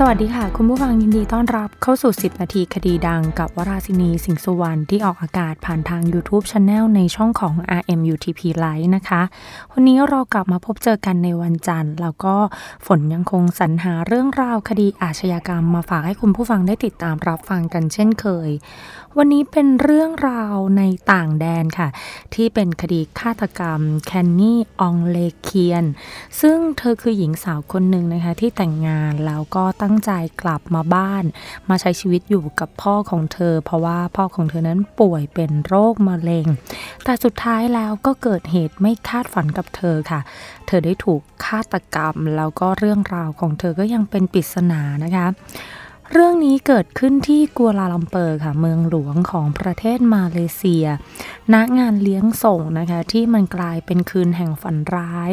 สวัสดีค่ะ คุณผู้ฟังยินดีต้อนรับเข้าสู่ 10 นาทีคดีดังกับวราศินีสิงห์สุวรรณที่ออกอากาศผ่านทาง YouTube Channel ในช่องของ RMUTP Live นะคะ วันนี้เรากลับมาพบเจอกันในวันจันทร์ แล้วก็ฝนยังคงสรรหาเรื่องราวคดีอาชญากรรมมาฝากให้คุณผู้ฟังได้ติดตามรับฟังกันเช่นเคย วันนี้เป็นเรื่องราวในต่างแดนค่ะ ที่เป็นคดีฆาตกรรมแคนนี่องเลเคียน ซึ่งเธอคือหญิงสาวคนหนึ่งนะคะที่แต่งงานแล้วก็ตั้ง้งใจกลับมาบ้าน มาใช้ชีวิตอยู่กับพ่อของเธอ เพราะว่าพ่อของเธอนั้นป่วยเป็นโรคมะเร็ง แต่สุดท้ายแล้วก็เกิดเหตุไม่คาดฝันกับเธอค่ะ เธอได้ถูกฆาตกรรม แล้วก็เรื่องราวของเธอก็ยังเป็นปริศนานะคะ เรื่องนี้เกิดขึ้นที่กัวลาลัมเปอร์ค่ะ เมืองหลวงของประเทศมาเลเซีย ณ งานเลี้ยงส่งนะคะ ที่มันกลายเป็นคืนแห่งฝันร้าย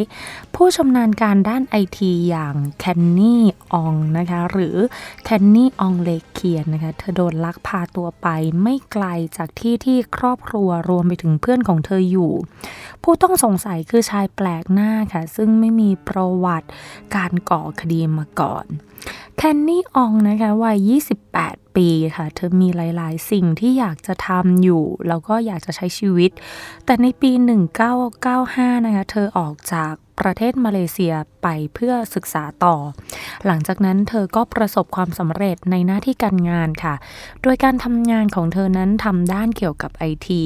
ผู้ชำนาญการด้านไอทีอย่างแคนนี่อองนะคะ หรือแคนนี่อองเลเคียนนะคะ เธอโดนลักพาตัวไปไม่ไกลจากที่ที่ครอบครัวรวมไปถึงเพื่อนของเธออยู่ ผู้ต้องสงสัยคือชายแปลกหน้าค่ะ ซึ่งไม่มีประวัติการก่อคดีมาก่อน แคนนี่อองนะคะวัย 28 ปีค่ะ เธอมีหลาย ๆ สิ่งที่อยากจะทำอยู่ แล้วก็อยากจะใช้ชีวิต แต่ในปี 1995 นะคะ เธอออกจากประเทศมาเลเซียไปเพื่อศึกษาต่อ หลังจากนั้นเธอก็ประสบความสำเร็จในหน้าที่การงานค่ะ โดยการทำงานของเธอนั้นทำด้านเกี่ยวกับไอที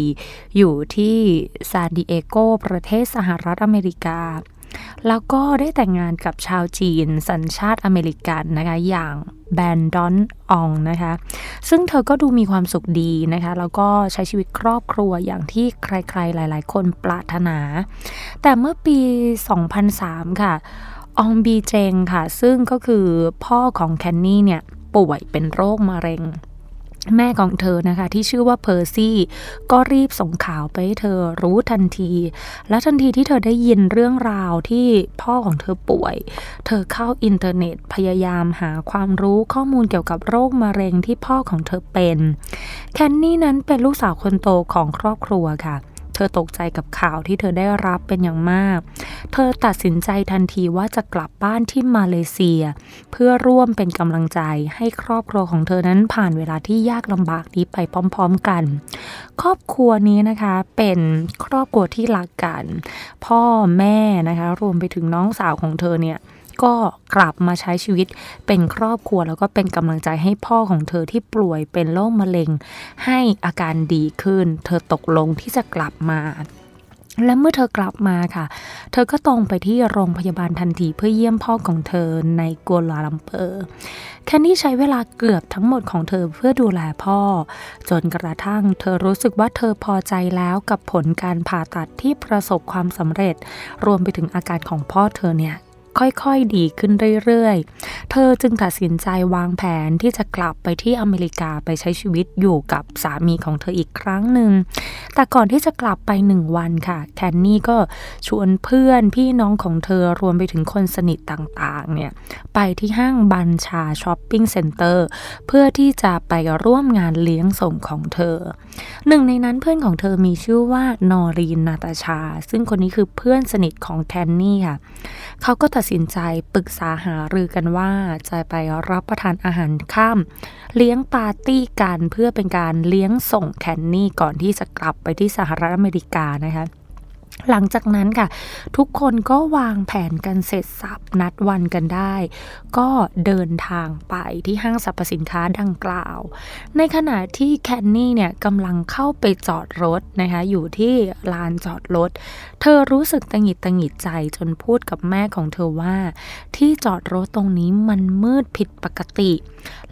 อยู่ที่ซานดิเอโกประเทศสหรัฐอเมริกา แล้วก็ได้แต่งงานกับชาวจีนสัญชาติอเมริกันนะคะ อย่างแบนดอนอองนะคะ ซึ่งเธอก็ดูมีความสุขดีนะคะ แล้วก็ใช้ชีวิตครอบครัวอย่างที่ใครๆ หลายๆ คนปรารถนา แต่เมื่อปี 2003 ค่ะอองบีเจงค่ะ ซึ่งก็คือพ่อของแคนนี่เนี่ยป่วยเป็นโรคมะเร็ง แม่ของเธอนะคะ ที่ชื่อว่าเพอร์ซี่ ก็รีบส่งข่าวไปให้เธอรู้ทันที และทันทีที่เธอได้ยินเรื่องราวที่พ่อของเธอป่วย เธอเข้าอินเทอร์เน็ตพยายามหาความรู้ข้อมูลเกี่ยวกับโรคมะเร็งที่พ่อของเธอเป็น แคนนี่นั้นเป็นลูกสาวคนโตของครอบครัวค่ะ ธอตกใจกับข่าวที่เธอได้รับเป็นอย่างมาก เธอตัดสินใจทันทีว่าจะกลับบ้านที่มาเลเซีย เพื่อร่วมเป็นกำลังใจให้ครอบครัวของเธอนั้นผ่านเวลาที่ยากลำบากนี้ไปพร้อม ๆกัน ครอบครัวนี้นะคะเป็นครอบครัวที่รักกัน พ่อแม่นะคะ รวมไปถึงน้องสาวของเธอเนี่ย ก็กลับมาใช้ชีวิตเป็นครอบครัว แล้วก็เป็นกำลังใจให้พ่อของเธอที่ป่วยเป็นโรคมะเร็ง ให้อาการดีขึ้น เธอตกลงที่จะกลับมาและเมื่อเธอกลับมาค่ะ เธอก็ตรงไปที่โรงพยาบาลทันทีเพื่อเยี่ยมพ่อของเธอในกัวลาลัมเปอร์แคนนี่ใช้เวลาเกือบทั้งหมดของเธอเพื่อดูแลพ่อ จนกระทั่งเธอรู้สึกว่าเธอพอใจแล้วกับผลการผ่าตัดที่ประสบความสำเร็จ รวมไปถึงอาการของพ่อเธอเนี่ย ค่อยๆดีขึ้นเรื่อยๆ เธอจึงตัดสินใจวางแผนที่จะกลับไปที่อเมริกาไปใช้ชีวิตอยู่กับสามีของเธออีกครั้งหนึ่ง แต่ก่อนที่จะกลับไปหนึ่งวันค่ะแคนนี่ก็ชวนเพื่อนพี่น้องของเธอรวมไปถึงคนสนิทต่างๆเนี่ยไปที่ห้างบัญชาช้อปปิ้งเซ็นเตอร์เพื่อที่จะไปร่วมงานเลี้ยงส่งของเธอ หนึ่งในนั้นเพื่อนของเธอมีชื่อว่านอรีนนาตาชา ซึ่งคนนี้คือเพื่อนสนิทของแคนนี่ค่ะ เขาก็ตัดสินใจปรึกษาหารือกันว่าจะไปรับประทานอาหารค่ำเลี้ยงปาร์ตี้กันเพื่อเป็นการเลี้ยงส่งแคนนี่ก่อนที่จะกลับไปที่สหรัฐอเมริกานะคะ หลังจากนั้นค่ะ ทุกคนก็วางแผนกันเสร็จสับนัดวันกันได้ ก็เดินทางไปที่ห้างสรรพสินค้าดังกล่าว ในขณะที่แคนนี่เนี่ยกำลังเข้าไปจอดรถนะคะ อยู่ที่ลานจอดรถ เธอรู้สึกตังหิดตังหงิดใจจนพูดกับแม่ของเธอว่า ที่จอดรถตรงนี้มันมืดผิดปกติ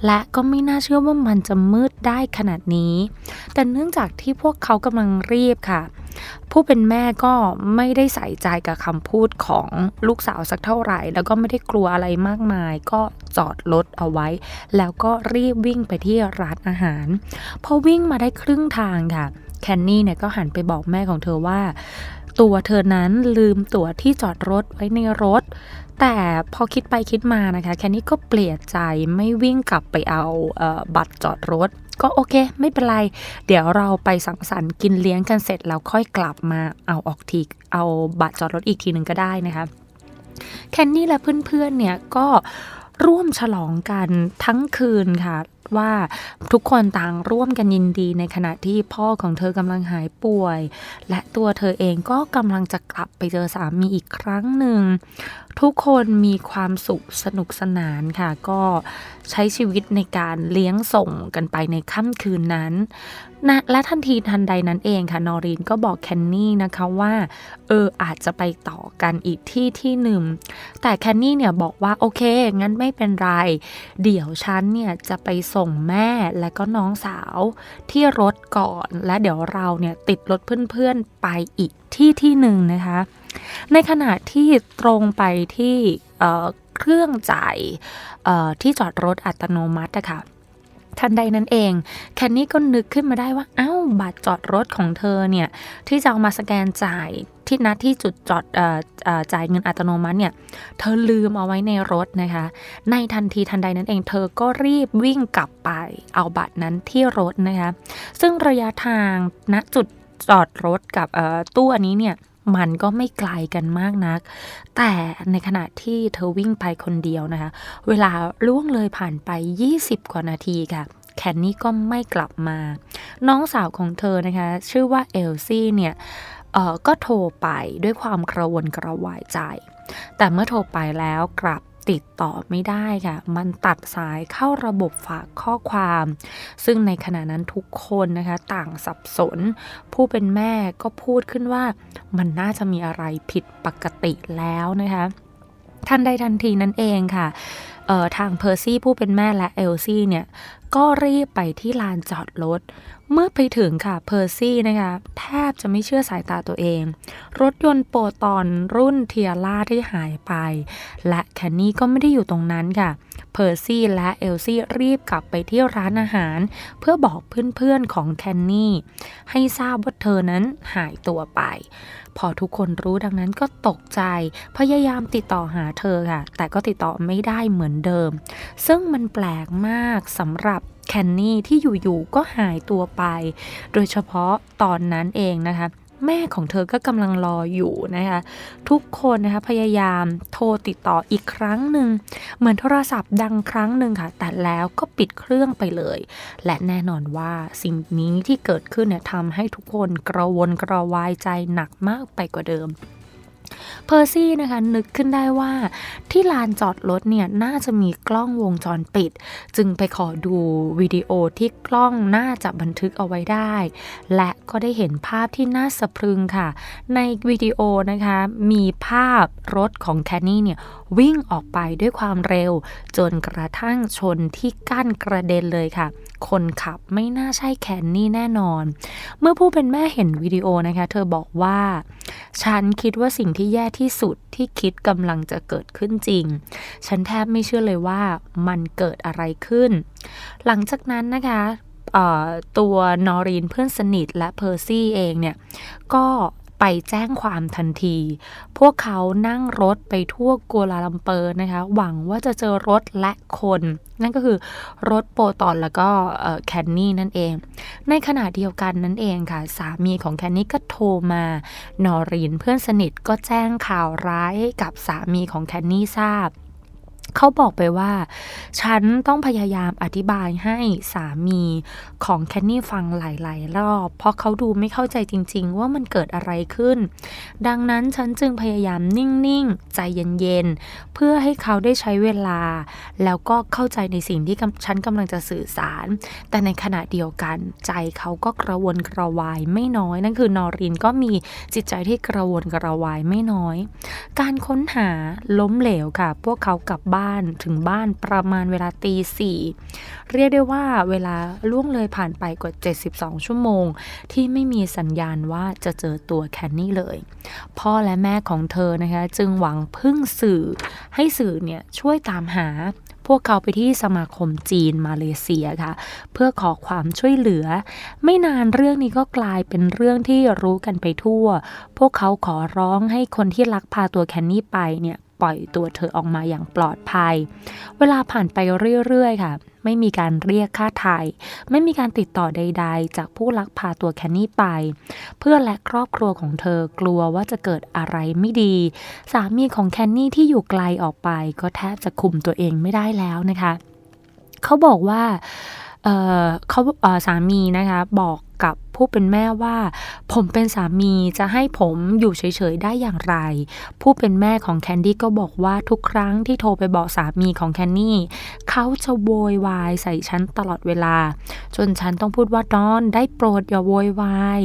และก็ไม่น่าเชื่อว่ามันจะมืดได้ขนาดนี้ แต่เนื่องจากที่พวกเขากำลังรีบค่ะ ผู้เป็นแม่ก็ไม่ได้ใส่ใจกับคำพูดของลูกสาวสักเท่าไหร่ แล้วก็ไม่ได้กลัวอะไรมากมาย ก็จอดรถเอาไว้ แล้วก็รีบวิ่งไปที่ร้านอาหาร พอวิ่งมาได้ครึ่งทางค่ะ แคนนี่เนี่ยก็หันไปบอกแม่ของเธอว่า ตัวเธอนั้นลืมตั๋วที่จอดรถไว้ในรถ แต่พอคิดไปคิดมานะคะ แคนนี่ก็เปลี่ยนใจไม่วิ่งกลับไปเอาเออบัตรจอดรถ ก็โอเค ไม่เป็นไร เดี๋ยวเราไปสังสรรค์กินเลี้ยงกันเสร็จแล้วค่อยกลับมาเอาออกทีเอาบัตรจอดรถอีกทีหนึ่งก็ได้นะคะแคนนี่และเพื่อนๆเนี่ยก็ร่วมฉลองกันทั้งคืนค่ะว่าทุกคนต่างร่วมกันยินดีในขณะที่พ่อของเธอกำลังหายป่วย และตัวเธอเองก็กำลังจะกลับไปเจอสามีอีกครั้งหนึ่ง ทุกคนมีความสุขสนุกสนานค่ะ ก็ใช้ชีวิตในการเลี้ยงส่งกันไปในค่ำคืนนั้นนะและทันทีทันใดนั้นเองค่ะ นอรีนก็บอกแคนนี่นะคะว่า เอออาจจะไปต่อกันอีกที่ที่หนึ่ง แต่แคนนี่เนี่ยบอกว่าโอเค งั้นไม่เป็นไร เดี๋ยวฉันเนี่ยจะไปส่งแม่และก็น้องสาวที่รถก่อน และเดี๋ยวเราเนี่ยติดรถเพื่อนๆไปอีกที่ที่หนึ่งนะคะ ในขณะที่ตรงไปที่เครื่องจ่ายที่จอดรถอัตโนมัติอะค่ะทันใดนั้นเอง แคนนี่ก็นึกขึ้นมาได้ว่า เอ้า บัตรจอดรถของเธอเนี่ย ที่จะเอามาสแกนจ่ายที่นัดที่จุดจอดจ่ายเงินอัตโนมัติเนี่ย เธอลืมเอาไว้ในรถนะคะ ในทันทีทันใดนั้นเอง เธอก็รีบวิ่งกลับไป เอาบัตรนั้นที่รถนะคะ ซึ่งระยะทางณจุดจอดรถกับตู้อันนี้เนี่ย มันก็ไม่ไกลกันมากนัก แต่ในขณะที่เธอวิ่งไปคนเดียวนะคะ เวลาล่วงเลยผ่านไป 20 กว่านาทีค่ะแคนนี่ก็ไม่กลับมา น้องสาวของเธอนะคะ ชื่อว่าเอลซี่เนี่ยเออก็โทรไปด้วยความกระวนกระวายใจ แต่เมื่อโทรไปแล้วกลับ ติดต่อไม่ได้ค่ะ มันตัดสายเข้าระบบฝากข้อความ ซึ่งในขณะนั้นทุกคนนะคะต่างสับสน ผู้เป็นแม่ก็พูดขึ้นว่ามันน่าจะมีอะไรผิดปกติแล้วนะคะทันใดทันทีนั้นเองค่ะทางเพอร์ซี่ผู้เป็นแม่และเอลซี่เนี่ยก็รีบไปที่ลานจอดรถ เมื่อไปถึงค่ะเพอร์ซี่นะคะแทบจะไม่เชื่อสายตาตัวเอง รถยนต์โปรตอนรุ่นเทียร่าที่หายไป และแคนนี่ก็ไม่ได้อยู่ตรงนั้นค่ะเพอร์ซี่และเอลซี่รีบกลับไปที่ร้านอาหาร เพื่อบอกเพื่อนๆของแคนนี่ให้ทราบว่าเธอนั้นหายตัวไป พอทุกคนรู้ดังนั้นก็ตกใจ พยายามติดต่อหาเธอค่ะ แต่ก็ติดต่อไม่ได้เหมือนเดิม ซึ่งมันแปลกมากสำหรับ แคนนี่ที่อยู่ๆก็หายตัวไป โดยเฉพาะตอนนั้นเองนะคะแม่ของเธอก็กำลังรออยู่นะคะทุกคนนะคะพยายามโทรติดต่ออีกครั้งหนึ่งเหมือนโทรศัพท์ดังครั้งหนึ่งค่ะ แต่แล้วก็ปิดเครื่องไปเลย และแน่นอนว่าสิ่งนี้ที่เกิดขึ้นเนี่ยทำให้ทุกคนกระวนกระวายใจหนักมากไปกว่าเดิม เพอร์ซี่นะคะนึกขึ้นได้ว่าที่ลานจอดรถเนี่ยน่าจะมีกล้องวงจรปิด จึงไปขอดูวิดีโอที่กล้องน่าจะบันทึกเอาไว้ได้ และก็ได้เห็นภาพที่น่าสะพรึงค่ะ ในวิดีโอนะคะมีภาพรถของแคนนี่เนี่ยวิ่งออกไปด้วยความเร็ว จนกระทั่งชนที่กั้นกระเด็นเลยค่ะคนขับไม่น่าใช่แคนนี่แน่นอน เมื่อผู้เป็นแม่เห็นวิดีโอนะคะ เธอบอกว่า ฉันคิดว่าสิ่งที่แย่ที่สุดที่คิดกำลังจะเกิดขึ้นจริง ฉันแทบไม่เชื่อเลยว่ามันเกิดอะไรขึ้น หลังจากนั้นนะคะตัวนอรีนเพื่อนสนิทและเพอร์ซี่เองเนี่ย ก็ ไปแจ้งความทันที พวกเขานั่งรถไปทั่วกัวลาลัมเปอร์นะคะ หวังว่าจะเจอรถและคน นั่นก็คือรถโปรตอนแล้วก็แคนนี่นั่นเอง ในขณะเดียวกันนั่นเองค่ะ สามีของแคนนี่ก็โทรมา นอรีนเพื่อนสนิทก็แจ้งข่าวร้ายกับสามีของแคนนี่ทราบ เขาบอกไปว่า ฉันต้องพยายามอธิบายให้สามีของแคนนี่ฟังหลายๆ รอบ เพราะเขาดูไม่เข้าใจจริง ๆ ว่ามันเกิดอะไรขึ้น ดังนั้นฉันจึงพยายามนิ่ง ๆ ใจเย็น ๆ เพื่อให้เขาได้ใช้เวลา แล้วก็เข้าใจในสิ่งที่ฉันกำลังจะสื่อสาร แต่ในขณะเดียวกัน ใจเขาก็กระวนกระวายไม่น้อย นั่นคือนอรินก็มีจิตใจที่กระวนกระวายไม่น้อย การค้นหาล้มเหลวค่ะ พวกเขากลับบ้านานถึงบ้านประมาณเวลาตีสี่เรียกได้ว่าเวลาล่วงเลยผ่านไปกว่า 72 ชั่วโมง ที่ไม่มีสัญญาณว่าจะเจอตัวแคนนี่เลย พ่อและแม่ของเธอนะคะ จึงหวังพึ่งสื่อให้สื่อเนี่ยช่วยตามหาพวกเขาไปที่สมาคมจีนมาเลเซียค่ะ เพื่อขอความช่วยเหลือ ไม่นานเรื่องนี้ก็กลายเป็นเรื่องที่รู้กันไปทั่ว พวกเขาขอร้องให้คนที่ลักพาตัวแคนนี่ไปเนี่ย ปล่อยตัวเธอออกมาอย่างปลอดภัย เวลาผ่านไปเรื่อยๆค่ะ ไม่มีการเรียกค่าไถ่ไม่มีการติดต่อใด ๆ จากผู้ลักพาตัวแคนนี่ไป เพื่อนและครอบครัวของเธอกลัวว่าจะเกิดอะไรไม่ดี สามีของแคนนี่ที่อยู่ไกลออกไป ก็แทบจะคุมตัวเองไม่ได้แล้วนะคะ เขาบอกว่าเเขาสามีนะคะบอก กับผู้เป็นแม่ว่า ผมเป็นสามีจะให้ผมอยู่เฉยๆได้อย่างไร ผู้เป็นแม่ของแคนดี้ก็บอกว่าทุกครั้งที่โทรไปบอกสามีของแคนนี่เขาจะโวยวายใส่ฉันตลอดเวลา จนฉันต้องพูดว่าดอนได้โปรดอย่าโวยวาย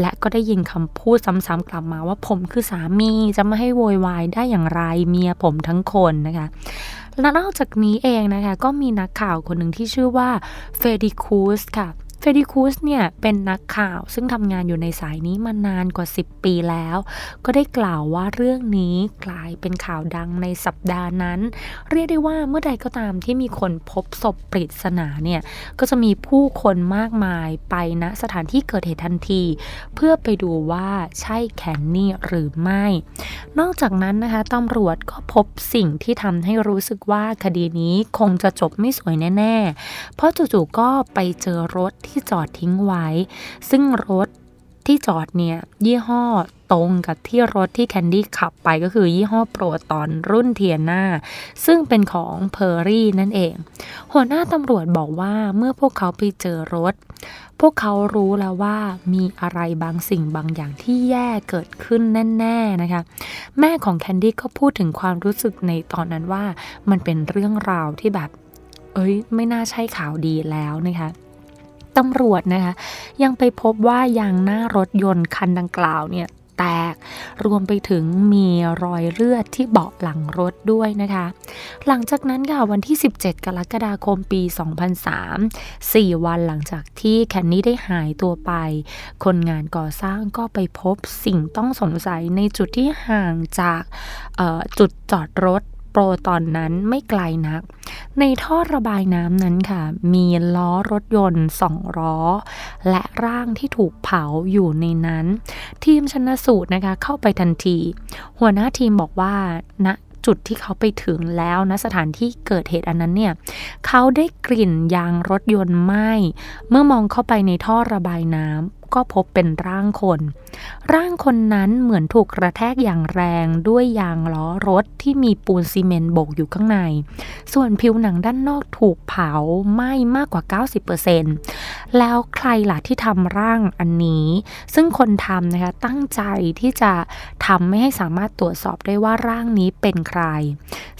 และก็ได้ยินคำพูดซ้ำๆกลับมาว่าผมคือสามีจะไม่ให้โวยวายได้อย่างไรเมียผมทั้งคนนะคะและนอกจากนี้เองนะคะก็มีนักข่าวคนหนึ่งที่ชื่อว่าเฟดิคูสค่ะ เฟดิคูสเนี่ยเป็นนักข่าวซึ่งทำงานอยู่ในสายนี้มานานกว่า 10 ปีแล้ว ก็ได้กล่าวว่าเรื่องนี้กลายเป็นข่าวดังในสัปดาห์นั้น เรียกได้ว่าเมื่อใดก็ตามที่มีคนพบศพปริศนาเนี่ยก็จะมีผู้คนมากมายไปณนะสถานที่เกิดเหตุทันที เพื่อไปดูว่าใช่แคนนี่หรือไม่ นอกจากนั้นนะคะตำรวจก็พบสิ่งที่ทำให้รู้สึกว่าคดีนี้คงจะจบไม่สวยแน่ ๆ เพราะจู่ๆก็ไปเจอรถที่จอดทิ้งไว้ ซึ่งรถที่จอดเนี่ยยี่ห้อตรงกับที่รถที่แคนดี้ขับไปก็คือยี่ห้อโปรตอนรุ่นเทียนาซึ่งเป็นของเพอร์รี่นั่นเอง หัวหน้าตำรวจบอกว่าเมื่อพวกเขาไปเจอรถ พวกเขารู้แล้วว่ามีอะไรบางสิ่งบางอย่างที่แย่เกิดขึ้นแน่ๆนะคะ แม่ของแคนดี้ก็พูดถึงความรู้สึกในตอนนั้นว่ามันเป็นเรื่องราวที่แบบ เอ้ย ไม่น่าใช่ข่าวดีแล้วนะคะ ตำรวจนะคะยังไปพบว่ายางหน้ารถยนต์คันดังกล่าวเนี่ยแตก รวมไปถึงมีรอยเลือดที่เบาะหลังรถด้วยนะคะ หลังจากนั้นค่ะวันที่ 17 กรกฎาคมปี 2003 4 วันหลังจากที่แคนนี่ได้หายตัวไป คนงานก่อสร้างก็ไปพบสิ่งต้องสงสัยในจุดที่ห่างจากจุดจอดรถ โปรตอนนั้นไม่ไกลนัก ในท่อระบายน้ำนั้นค่ะ มีล้อรถยนต์สองล้อ และร่างที่ถูกเผาอยู่ในนั้น ทีมชนสูตรนะคะเข้าไปทันที หัวหน้าทีมบอกว่าณนะจุดที่เขาไปถึงแล้วนะสถานที่เกิดเหตุอันนั้นเนี่ยเขาได้กลิ่นยางรถยนต์ไหม้เมื่อมองเข้าไปในท่อระบายน้ำก็พบเป็นร่างคน ร่างคนนั้นเหมือนถูกกระแทกอย่างแรงด้วยยางล้อรถที่มีปูนซีเมนต์โบกอยู่ข้างใน ส่วนผิวหนังด้านนอกถูกเผาไหม้มากกว่า 90%แล้วใครล่ะที่ทำร่างอันนี้ ซึ่งคนทำนะคะตั้งใจที่จะทำไม่ให้สามารถตรวจสอบได้ว่าร่างนี้เป็นใคร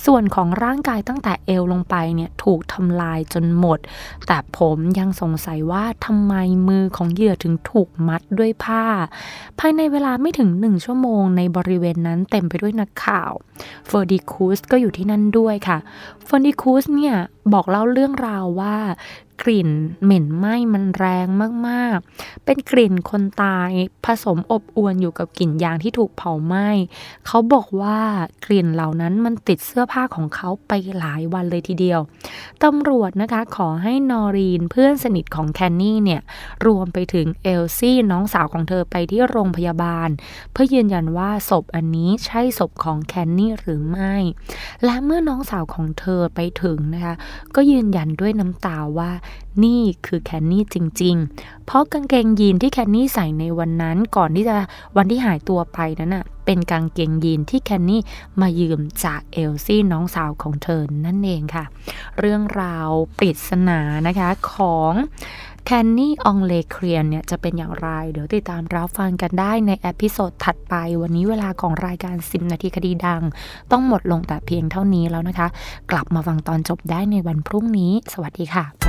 ส่วนของร่างกายตั้งแต่เอวลงไปเนี่ยถูกทำลายจนหมด แต่ผมยังสงสัยว่าทำไมมือของเหยื่อถึงถูกมัดด้วยผ้าภายในเวลาไม่ถึงหนึ่งชั่วโมงในบริเวณนั้นเต็มไปด้วยนักข่าว เฟอร์ดิคูสก็อยู่ที่นั่นด้วยค่ะ ฟอร์ดิคูสเนี่ยบอกเล่าเรื่องราวว่ากลิ่นเหม็นไหม้มันแรงมากๆ เป็นกลิ่นคนตายผสมอบอวนอยู่กับกลิ่นยางที่ถูกเผาไหม้ เขาบอกว่ากลิ่นเหล่านั้นมันติดเสื้อผ้าของเขาไปหลายวันเลยทีเดียว ตำรวจนะคะขอให้นอรีนเพื่อนสนิทของแคนนี่เนี่ย รวมไปถึงเอลซี่น้องสาวของเธอไปที่โรงพยาบาล เพื่อยืนยันว่าศพอันนี้ใช่ศพของแคนนี่หรือไม่ และเมื่อน้องสาวของเธอไปถึงนะคะ ก็ยืนยันด้วยน้ำตาว่า นี่คือแคนนี่จริง ๆ เพราะกางเกงยีนที่แคนนี่ใส่ในวันนั้นก่อนที่จะวันที่หายตัวไปนั้นอะเป็นกางเกงยีนที่แคนนี่มายืมจากเอลซี่น้องสาวของเธอนั่นเองค่ะ เรื่องราวปริศนานะคะของ แคนนี่องเลเครียนเนี่ยจะเป็นอย่างไร เดี๋ยวติดตามรับฟังกันได้ในเอพิโซดถัดไป วันนี้เวลาของรายการ 10 นาทีคดีดัง ต้องหมดลงแต่เพียงเท่านี้แล้วนะคะ กลับมาฟังตอนจบได้ในวันพรุ่งนี้ สวัสดีค่ะ